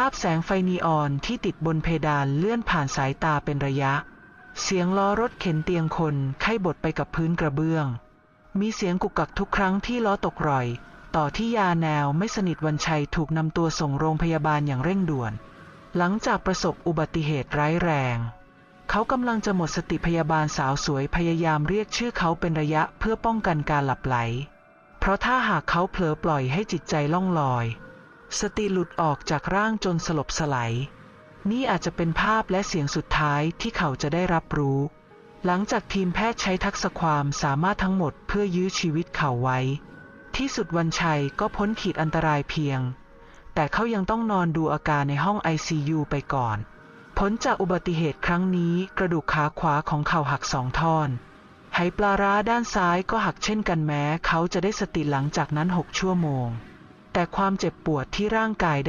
ภาพแสงไฟนีออนที่ติดบนเพดานเลื่อนผ่านสายตาเป็นระยะ เสียงล้อรถเข็นเตียงคนไข้บดไปกับพื้นกระเบื้อง มีเสียงกุกกักทุกครั้งที่ล้อตกร่อย ต่อที่ยาแนวไม่สนิทวันชัยถูกนำตัวส่งโรงพยาบาลอย่างเร่งด่วน หลังจากประสบอุบัติเหตุร้ายแรง เขากำลังจะหมดสติพยาบาลสาวสวยพยายามเรียกชื่อเขาเป็นระยะเพื่อป้องกันการหลับไหล เพราะถ้าหากเขาเผลอปล่อยให้จิตใจล่องลอย สติหลุดออกจากร่างจนสลบสลายนี่อาจจะเป็นภาพและเสียงสุดท้ายที่เขาจะได้รับรู้ หลังจากทีมแพทย์ใช้ทักษะความสามารถทั้งหมดเพื่อยื้อชีวิตเขาไว้ ที่สุดวันชัยก็พ้นขีดอันตรายเพียง แต่เขายังต้องนอนดูอาการในห้อง ICU ไปก่อน ผลจากอุบัติเหตุครั้งนี้กระดูกขาขวาของเขาหักสองท่อนไหปลาร้าด้านซ้ายก็หักเช่นกันแม้เขาจะได้สติหลังจากนั้น6ชั่วโมง แต่ความเจ็บปวดที่ร่างกายได้